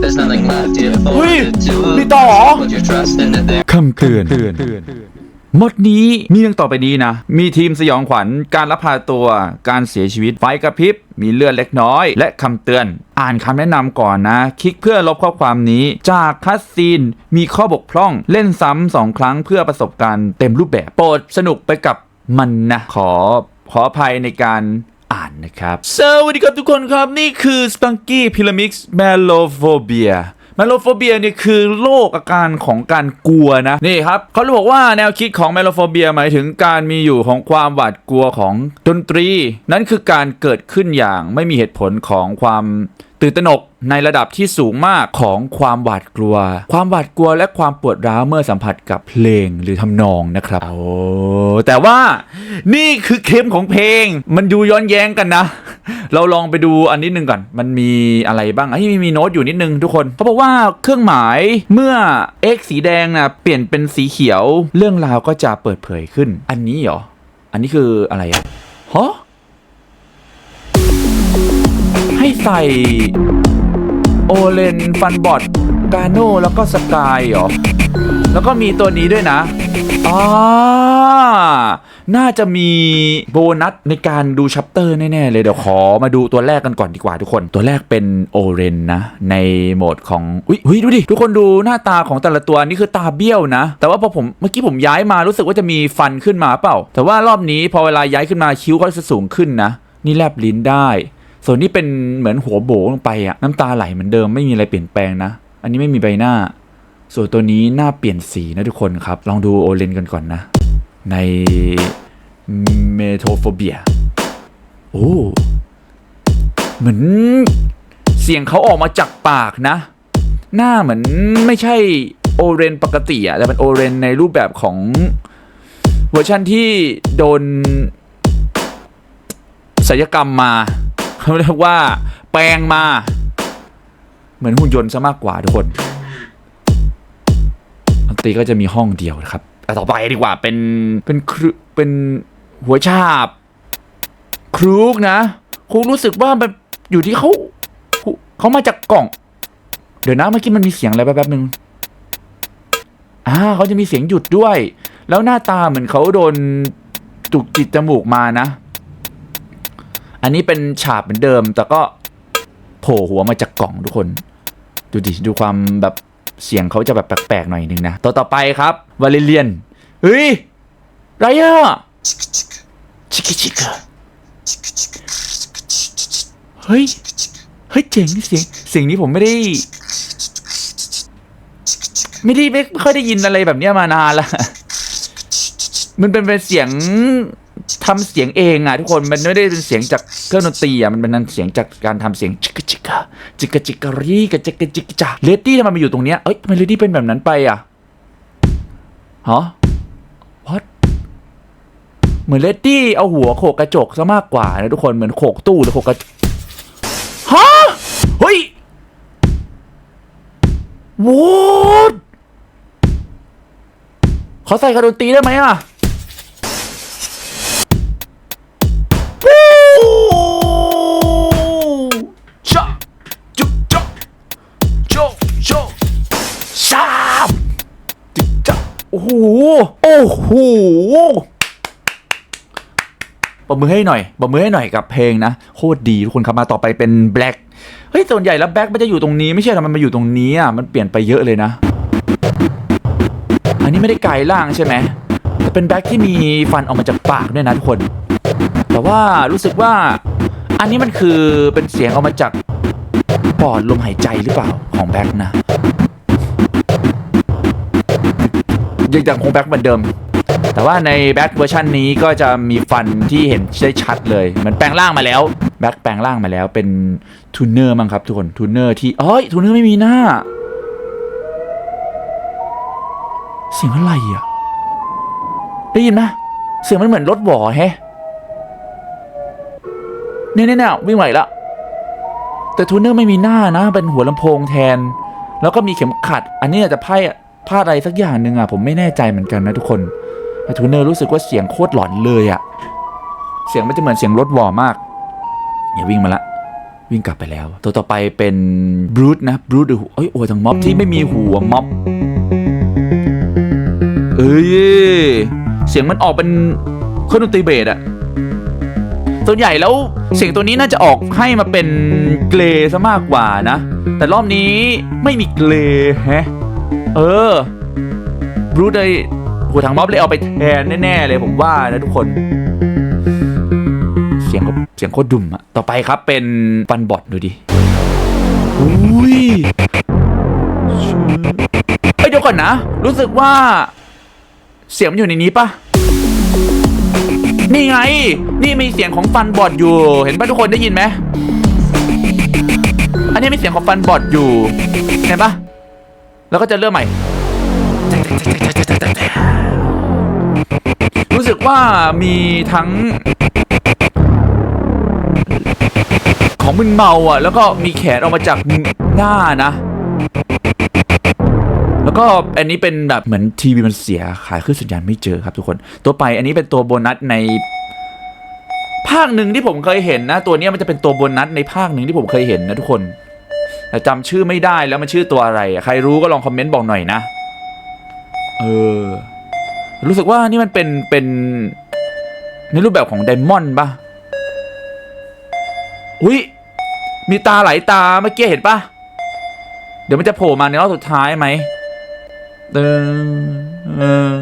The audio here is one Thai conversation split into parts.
There's nothing left here for เฮ้ย you to มีต่อเหรอ Put your trust into their คำเตือนมดนี้มีดังต่อไปนี้นะ มีทีมสยองขวัญการลักพาตัว การเสียชีวิตไฟกระพริบ มีเลือดเล็กน้อย และคำเตือน อ่านคำแนะนำก่อนนะ คลิกเพื่อลบข้อความนี้ จากคัสซีน มีข้อบกพร่อง เล่นซ้ำสองครั้งเพื่อประสบการณ์เต็มรูปแบบ โปรดสนุกไปกับมันนะ ขอขออภัยในการ อ่านนะครับ สวัสดีครับทุกคนครับ นี่คือสปังกี้พิลามิกส์แมลโฟเบียแมโลโฟเบียเนี่ยคือโรคอาการของการกลัวนะ นี่ครับเขาบอกว่าแนวคิดของแมโลโฟเบียหมายถึงการมีอยู่ของความหวาดกลัวของดนตรี นั่นคือการเกิดขึ้นอย่างไม่มีเหตุผลของความตื่นตระหนก ในระดับที่สูงมากของความหวาดกลัว ความหวาดกลัวและความปวดร้าวเมื่อสัมผัสกับเพลงหรือทำนองนะครับ โอ้ แต่ว่านี่คือเคมของเพลง มันดูย้อนแย้งกันนะ เราลองไปดูอันนิดนึงก่อน มันมีอะไรบ้างไอ้ยมีมีโน้ตอยู่นิดนึงทุกคน เขาบอกว่าเครื่องหมายเมื่อ x สีแดงนะเปลี่ยนเป็นสีเขียว เรื่องราวก็จะเปิดเผยขึ้น อันนี้เหรอ อันนี้คืออะไรอะฮะให้ใส่ โอเลนฟันบอดกาโนแล้วก็สกายเหรอ แล้วก็มีตัวนี้ด้วยนะอ่าน่าจะมีโบนัสในการดูชัปเตอร์แน่ ๆ เลย เดี๋ยวขอมาดูตัวแรกกันก่อนดีกว่าทุกคน ตัวแรกเป็นโอเรนนะ ในโหมดของ อุ้ยอุ๊ยดูดิ ทุกคนดูหน้าตาของแต่ละตัวนี่คือตาเบี้ยวนะ แต่ว่าพอผมเมื่อกี้ผมย้ายมารู้สึกว่าจะมีฟันขึ้นมาเปล่า แต่ว่ารอบนี้พอเวลาย้ายขึ้นมาคิ้วเขาจะสูงขึ้นนะ นี่แลบลิ้นได้ ส่วนนี้เป็นเหมือนหัวโบลงไปอะน้ำตาไหลเหมือนเดิมไม่มีอะไรเปลี่ยนแปลงนะ อันนี้ไม่มีใบหน้า ส่วนตัวนี้หน้าเปลี่ยนสีนะทุกคนครับ ลองดูโอเลนกันก่อนนะ ในเมโทโฟเบียโอ้เหมือนเสียงเขาออกมาจากปากนะ หน้าเหมือนไม่ใช่โอเรนปกติอะแต่เป็นโอเรนในรูปแบบของเวอร์ชันที่โดนศัลยกรรมมา เขาเรียกว่า แปลงมา เหมือนหุ่นยนต์ซะมากกว่าทุกคนดนตรีก็จะมีห้องเดียวนะครับแต่ต่อไปดีกว่าเป็นเป็นครูเป็นหัวฉาบครูกนะครูรู้สึกว่ามันอยู่ที่เขาเขามาจากกล่อง เดี๋ยวนะเมื่อกี้มันมีเสียงอะไรแป๊บๆนึงอ่าเขาจะมีเสียงหยุดด้วย แล้วหน้าตาเหมือนเขาโดนจุกจิตจมูกมานะ อันนี้เป็นฉาบเหมือนเดิม แต่ก็โผล่หัวมาจากกล่องทุกคน ดูดิดูความแบบเสียงเขาจะแบบแปลกๆหน่อยนึงนะตัวต่อไปครับวาเลเรียนเฮ้ยไรอะชิกชิกเฮ้ยเฮ้ยเจ๋งเสียงเสียงนี้ผมไม่ได้ ไม่ได้ไม่ค่อยได้ยินอะไรแบบนี้มานานละมันเป็นเป็นเสียง ทำเสียงเองอะทุกคนมันไม่ได้เป็นเสียงจากเครื่องดนตรีอะมันเป็นเสียงจากการทำเสียงจิกจิกะจิกจิกะรีกะจิกจิกจ้าเลดี้ทำไมมาอยู่ตรงเนี้ยเอ้ยทำไมเลดี้เป็นแบบนั้นไปอะฮะ what เหมือนเลดี้เอาหัวโขกกระจกซะมากกว่านะทุกคนเหมือนโขกตู้หรือโขกกระจกฮะเฮ้ย what ขอใส่คาดนตรีได้ไหมอะ หโอ้โหปรบมือให้หน่อยปรบมือให้หน่อยกับเพลงนะ โคตรดีทุกคนครับมาต่อไปเป็น Black เฮ้ยส่วนใหญ่แล้ว Black มันจะอยู่ตรงนี้ไม่ใช่ทำไมมันมาอยู่ตรงนี้อะมันเปลี่ยนไปเยอะเลยนะ อันนี้ไม่ได้ไกลายร่างใช่ไหมแต่เป็นแบ็คที่มีฟันออกมาจากปากด้วยนะทุกคน แต่ว่ารู้สึกว่า อันนี้มันคือเป็นเสียงออกมาจากปอดลมหายใจหรือเปล่าของแบ็คนะ ยังยังคงแบ็คเหมือนเดิม แต่ว่าในแบ็คเวอร์ชันนี้ก็จะมีฟันที่เห็นได้ชัดเลยมือนแปลงร่างมาแล้วแบ็คแปลงร่างมาแล้วเป็นทูนเนอร์มั้งครับทุกคนทูนเนอร์ที่เอ้ยทูนเนอร์ไม่มีหน้าเสียงอะไรอะได้ยินไหมเสียงมันเหมือนรถหวอแฮะเนี่ยเนี่ยเนี่ยวิ่งไหวละแต่ทูนเนอร์ไม่มีหน้านะ เป็นหัวลำโพงแทน แล้วก็มีเข็มขัด อันนี้อาจจะไพ่ พลาดอะไรสักอย่างหนึ่งอะผมไม่แน่ใจเหมือนกันนะทุกคนแต่ทูนเนอร์รู้สึกว่าเสียงโคตรหลอนเลยอะเสียงมันจะเหมือนเสียงรถวอมากอย่าวิ่งมาละวิ่งกลับไปแล้ว ตัวต่อไปเป็นบรูทนะบรูทหรือเอ้ยโอ้ทั้งม็อบที่ไม่มีหัวม็อบเอ้ยเสียงมันออกเป็นเครื่องดนตรีเบสอะส่วนใหญ่แล้วเสียงตัวนี้น่าจะออกให้มาเป็นเกรซะมากกว่านะ แต่รอบนี้ไม่มีเกรแฮะ เออบรูทเลยหัวถังม็อบเลยเอาไปแทนแน่ ๆ เลยผมว่านะทุกคน เสียงก็เสียงโคตรดุ่มอะต่อไปครับเป็นฟันบอทดูดิอุ้ยเอ้ยเดี๋ยวก่อนนะ รู้สึกว่า เสียงมันอยู่ในนี้ปะนี่ไง นี่มีเสียงของฟันบอดอยู่ เห็นปะทุกคนได้ยินไหมอันนี้มีเสียงของฟันบอดอยู่ เห็นปะ แล้วก็จะเริ่มใหม่ รู้สึกว่ามีทั้ง ของมึนเมาอะ แล้วก็มีแขนออกมาจากหน้านะ แล้วก็อันนี้เป็นแบบเหมือนทีวีมันเสียขายขึ้นสัญญาณไม่เจอครับทุกคน ตัวไปอันนี้เป็นตัวโบนัสในภาคหนึ่งที่ผมเคยเห็นนะ ตัวนี้มันจะเป็นตัวโบนัสในภาคหนึ่งที่ผมเคยเห็นนะทุกคน แต่จำชื่อไม่ได้แล้วมันชื่อตัวอะไร ใครรู้ก็ลองคอมเมนต์บอกหน่อยนะ เออ รู้สึกว่านี่มันเป็นเป็น ในรูปแบบของไดมอนด์ปะอุ้ยมีตาไหลายตาเมื่อกี้เห็นปะเดี๋ยวมันจะโผล่มาในรอบสุดท้ายไหมเออเออ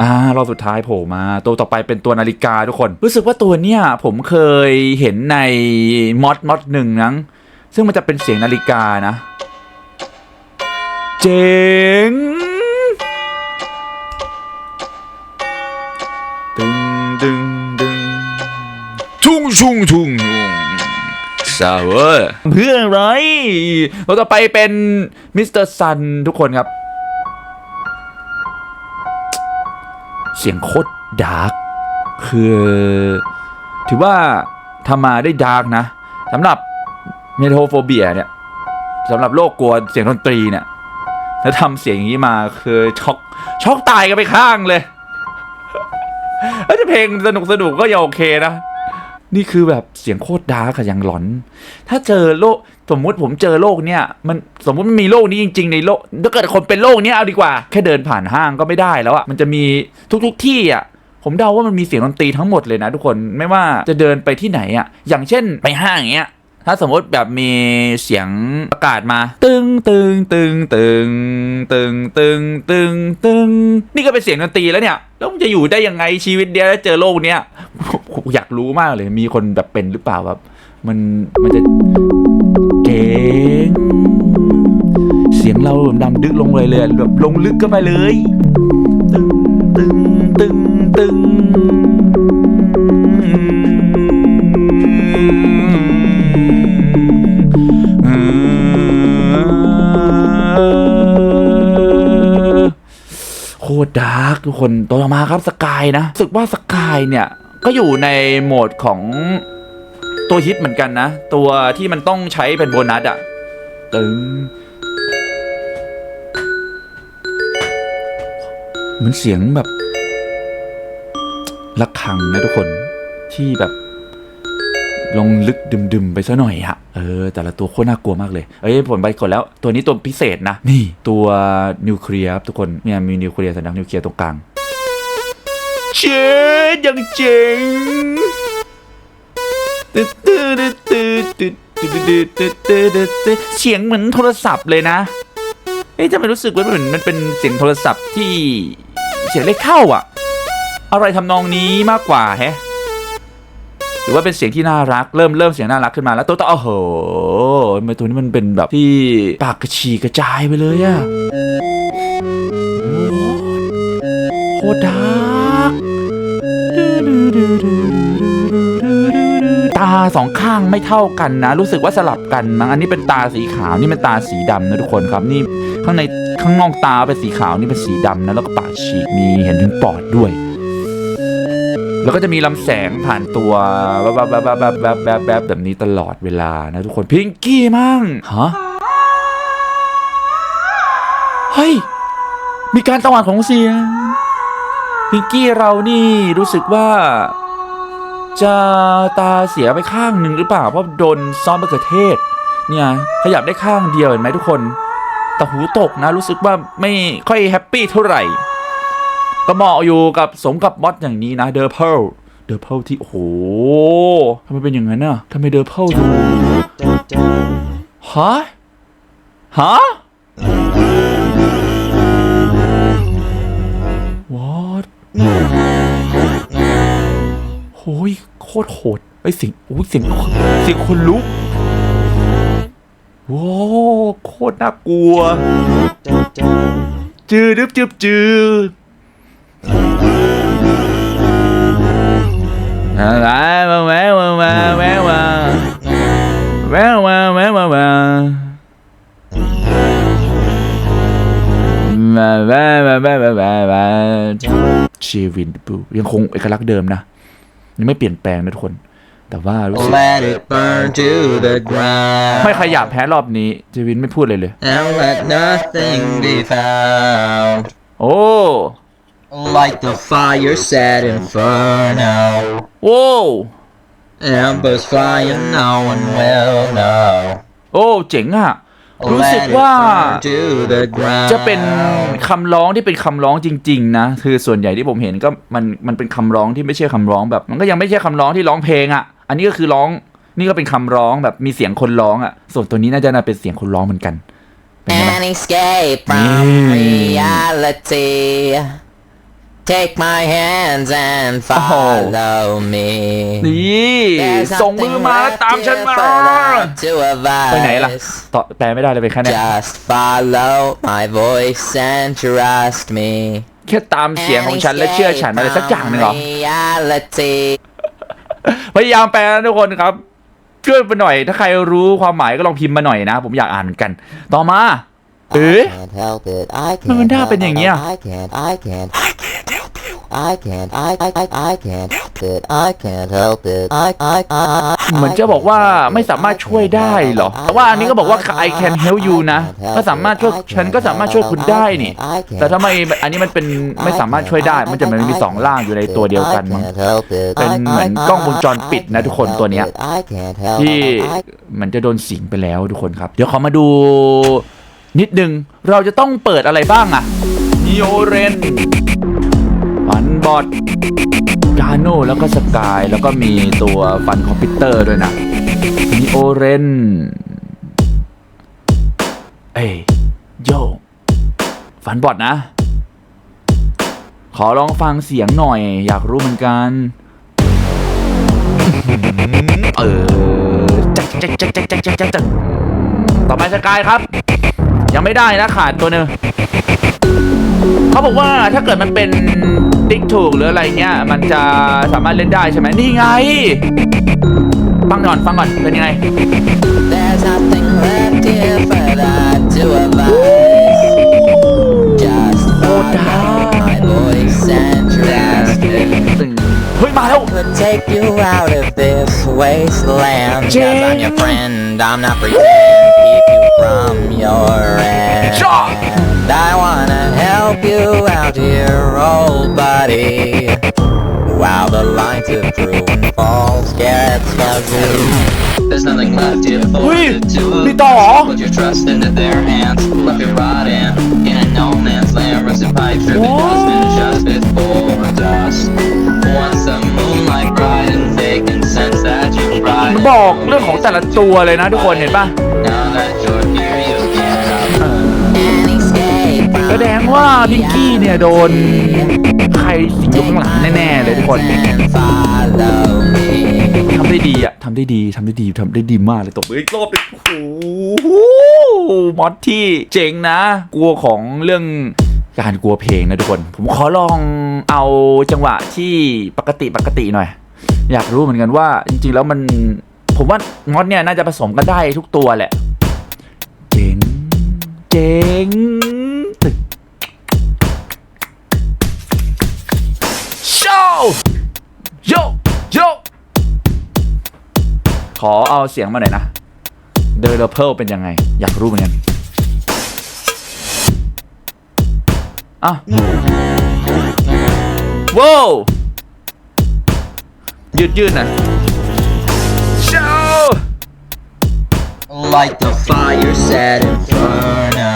อ่ารอบสุดท้ายโผล่มา ตัวต่อไปเป็นตัวนาฬิกาทุกคน รู้สึกว่าตัวเนี้ยผมเคยเห็นในมอดมอดหนึ่งนั้ง ซึ่งมันจะเป็นเสียงนาฬิกานะ เจ๋งดึงดึงดึงทุ่งชุ่งทุ่งซาเวอร์เพื่ออะไร เราต่อไปเป็นมิสเตอร์ซันทุกคนครับ เสียงโคตรดาร์กคือ ถือว่าทำมาได้ดาร์กนะสำหรับ เมโทโฟเบียเนี่ยสำหรับโรคกลัวเสียงดนตรีเนี่ยแล้วทำเสียงอย่างนี้มาคือช็อกช็อกตายกันไปข้างเลยเอ้ยแต่เพลงสนุกสนุกก็ยังโอเคนะ นี่คือแบบเสียงโคตรดาร์กอะย่างหลอน ถ้าเจอโลกสมมุติผมเจอโลกเนี่ยมันสมมุติมันมีโลกนี้จริง ๆ ในโลกถ้าเกิดคนเป็นโลกเนี้ยเอาดีกว่า แค่เดินผ่านห้างก็ไม่ได้แล้วอะมันจะมีทุก ๆ ที่อะผมเดาว่ามันมีเสียงดนตรีทั้งหมดเลยนะทุกคนไม่ว่าจะเดินไปที่ไหนอะอย่างเช่นไปห้างอย่างเงี้ย ถ้าสมมติแบบมีเสียงประกาศมา ตึงตึงตึงตึงตึงตึงตึงตึงนี่ก็เป็นเสียงดนตรีแล้วเนี่ยแล้วมันจะอยู่ได้ยังไงชีวิตเดียวแล้วเจอโลกเนี้ยอยากรู้มากเลยมีคนแบบเป็นหรือเปล่าแบบมันมันจะเก่งเสียงเราแบบดำดึกลงเลยเลยแบบลงลึกก็ไปเลย ตึงตึงตึงตึง ตรดาร์กทุกคนตัวต่อมาครับสกายนะรู้สึกว่าสกายเนี่ย ก็อยู่ในโหมดของตัวฮิตเหมือนกันนะ ตัวที่มันต้องใช้เป็นโบนัสอะตึงเหมือนเสียงแบบระฆังนะทุกคนที่แบบ ลงลึกดึมๆไปซะหน่อยอะเออ แต่ละตัวโคตรน่ากลัวมากเลย เอ้ยผมไปกดแล้ว ตัวนี้ตัวพิเศษนะ นี่ตัวนิวเคลียร์ครับทุกคน เนี่ยมีนิวเคลียร์สัญลักษณ์นิวเคลียร์ตรงกลาง เจ๊ยังเจ๋งตึ๊ดตึ๊ดตึ๊ดตึ๊ดตึ๊ดตึ๊ดตึ๊ดตึ๊ดตึ๊ดเสียงเหมือนโทรศัพท์เลยนะ เอ๊ะทำไมรู้สึกว่าเหมือนมันเป็นเสียงโทรศัพท์ที่เสียงเลขเข้าอะ อะไรทำนองนี้มากกว่าแฮะห รือว่าเป็นเสียงที่น่ารักเริ่มเริ่มเสียงน่ารักขึ้นมาแล้วตัวต่อโอ้โหมตัวนี้มันเป็นแบบที่ปากกระฉีกกระจายไปเลยอะโคตรดาร์กตาสองข้างไม่เท่ากันนะ รู้สึกว่าสลับกันมั้งอันนี้เป็นตาสีขาวนี่เป็นตาสีดำนะทุกคนครับนี่ข้างในข้างนอกตาเป็นสีขาวนี่เป็นสีดำนะแล้วก็ปากฉีกมีเห็นถึงปอดด้วย แล้วก็จะมีลำแสงผ่านตัวแบบแบบแบบแบบแบบแบบแบบนี้ตลอดเวลานะทุกคนพิงกี้มั่งฮะเฮ้ยมีการตะวันของเสียงพิงกี้เรานี่รู้สึกว่า จะตาเสียไปข้างหนึ่งหรือเปล่าเพราะโดนซ้อมมะเขือเทศ เนี่ยขยับได้ข้างเดียวเห็นไหมทุกคนแต่หูตกนะรู้สึกว่าไม่ค่อยแฮปปี้เท่าไหร่ ก็เหมาะอยู่กับสมกับมอดอย่างนี้นะเดอร์เพลเดอร์เพลที่โอ้โหทำไมเป็นอย่างนั้นน่ะทำไมเดอร์เพลดูฮะฮะ what โอ้ยโคตรโหดไอ้ยเสียงโอ้ยเสียงเสียงคนลุกโว้โคตรน่ากลัว จืดดึบจืบจืด อะไรมาแววมาแววแววมาแววมาแววมาแววมาแววมาแววมาแววมาชีวินบูยังคงเอกลักษณ์เดิมนะยังไม่เปลี่ยนแปลงนะทุกคน แต่ว่ารู้สึก Let it burn to the ground. ไม่ขยับแพ้รอบนี้จีวินไม่พูดเลยเลย And let nothing be found. โอ้ Like the fire set inferno. โว้ Embers flying, no one will know. โอ้ เจ๋งอะรู้สึก Let it ว่า burn to the ground. จะเป็นคำร้องที่เป็นคำร้องจริง ๆ นะ คือส่วนใหญ่ที่ผมเห็นก็มันมันเป็นคำร้องที่ไม่ใช่คำร้องแบบ มันก็ยังไม่ใช่คำร้องที่ร้องเพลงอะอันนี้ก็คือร้องนี่ก็เป็นคำร้องแบบมีเสียงคนร้องอะส่วนตัวนี้น่าจะน่าเป็นเสียงคนร้องเหมือนกันเป็นไงบ้าง An escape from Mm. reality. Take my hands and follow me. นี่ There's ส่งมือ nothing มา left ตามฉัน here มา for love to ไปไหนล่ะ advise. ต่อแปลไม่ได้เลยไปแค่เนี้ย Just follow my voice and trust me. แค่ตามเสียงของฉันและเชื่อฉันอะไรสักอย่างหนึ่งเหรอ Reality. พยายามแปลนะทุกคนครับช่วยไปหน่อย ถ้าใครรู้ความหมายก็ลองพิมพ์มาหน่อยนะ ผมอยากอ่านเหมือนกัน ต่อมา เอ๊ะ I can't help it. I มันมัน can't น่า help เป็นอย่างเงี้ย I can't. I can't. I can't help it. I can't. I I I I can't help it. I can't help it. I I I I เหมือนจะบอกว่าไม่สามารถช่วยได้เหรอ แต่ว่าอันนี้ก็บอกว่า I can help you นะ ก็สามารถช่วย ฉันก็สามารถช่วยคุณได้นี่ แต่ทำไมอันนี้มันเป็นไม่สามารถช่วยได้ มันจะมันมีสองล่างอยู่ในตัวเดียวกันมั้ง เป็นเหมือนกล้องวงจรปิดนะทุกคนตัวเนี้ย ที่เหมันจะโดนสิงไปแล้วทุกคนครับ เดี๋ยวขอมาดู นิดนึง เราจะต้องเปิดอะไรบ้างอะมิโอเรนฟันบอดกาโน่แล้วก็สกาย แล้วก็มีตัวฟันคอมพิวเตอร์ด้วยนะมิโอเรนเอ้ยโยฟันบอดนะ ขอลองฟังเสียงหน่อย อยากรู้เหมือนกันเออจักจักจักจักจักจักจักต่อไปสกายครับ ยังไม่ได้นะขาดตัวหนึงเขาบอกว่าถ้าเกิดมันเป็นติ๊กถูกหรืออะไรเงี้ย มันจะสามารถเล่นได้ใช่ไหมนี่ไง ฟังก่อนฟังก่อนเป็นยังไง There's nothing left here for that to advise. Just follow my voice and trust me. เฮ้ยมาแล้ว Could take you out of this wasteland. Cause Jane. I'm your friend, I'm not pretending. Keep you from your end. Sure. I wanna help you out here, old buddy. While the lines of true and false get fuzzy. There's nothing left here for Ui, you to đi to hả? Put your trust into their hands. Left your rod in, in a no man's land. Rusted pipes, dripping What? dust, been just before dust. Once the moonlight bright and vacant sense that you มัน cried. บอกเรื่องของแต่ละตัวเลยนะทุกคนเห็นป่ะ แสดงว่าพิงกี้เนี่ยโดนใครสิงอยู่ข้างหลังแน่ๆเลยทุกคนทำได้ดีอะทำได้ดีทำได้ดีทำได้ดีมากเลยตบมืออีกรอบหนึงโอ้โหมอดที่เจ๋งนะ กลัวของเรื่องการกลัวเพลงนะทุกคน ผมขอลองเอาจังหวะที่ปกติปกติหน่อย อยากรู้เหมือนกันว่าจริงๆแล้วมันผมว่ามอดเนี่ยน่าจะผสมกันได้ทุกตัวแหละ จ๋งตึกโชว์โยโยขอเอาเสียงมาหน่อยนะเดอร์เพลเป็นยังไง อยากรู้เหมือนกันอะว้าวยืดยืดหน่อ Like the fire set inferno.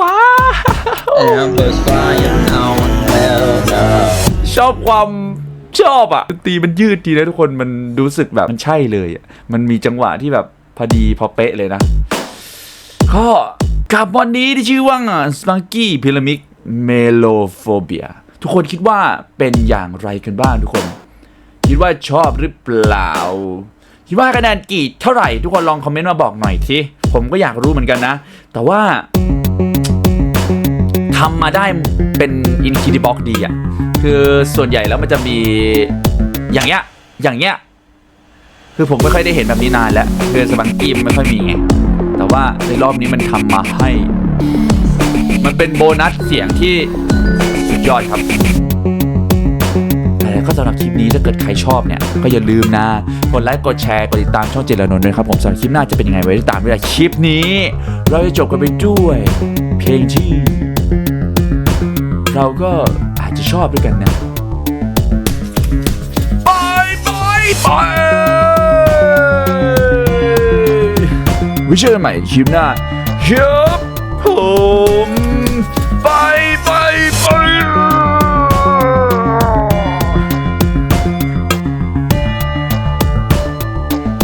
ว้าว Embers flying, no one will know. ชอบความชอบอะดนตรีมันยืดดีนะทุกคนมันรู้สึกแบบมันใช่เลยอะมันมีจังหวะที่แบบพอดีพอเป๊ะเลยนะ ก็กับวันนี้ที่ชื่อว่า Spunky Pyramid Melophobia ทุกคนคิดว่าเป็นอย่างไรกันบ้างทุกคน คิดว่าชอบหรือเปล่า คิดว่าคะแนนกี่เท่าไหร่ทุกคนลองคอมเมนต์มาบอกหน่อยทีผมก็อยากรู้เหมือนกันนะ แต่ว่าทำมาได้เป็นอินคิดิบ็อกดีอะคือส่วนใหญ่แล้วมันจะมีอย่างเงี้ยอย่างเงี้ยคือผมไม่ค่อยได้เห็นแบบนี้นานแล้วคือสปังกี้มันไม่ค่อยมีไงแต่ว่าในรอบนี้มันทำมาให้ มันเป็นโบนัสเสียงที่สุดยอดครับ ก็สำหรับคลิปนี้ถ้าเกิดใครชอบเนี่ยก็อย่าลืมนะกดไลค์กดแชร์กดติดตามช่องเจริญนนท์ด้วยครับผมสำหรับคลิปหน้าจะเป็นยังไงไว้ติดตามด้วยคลิปนี้ เราจะจบกันไปด้วย เพลงที่ เราก็อาจจะชอบด้วยกันนะบายบายบายไว้เจอกันใหม่คลิปหน้าครับผมบายบาย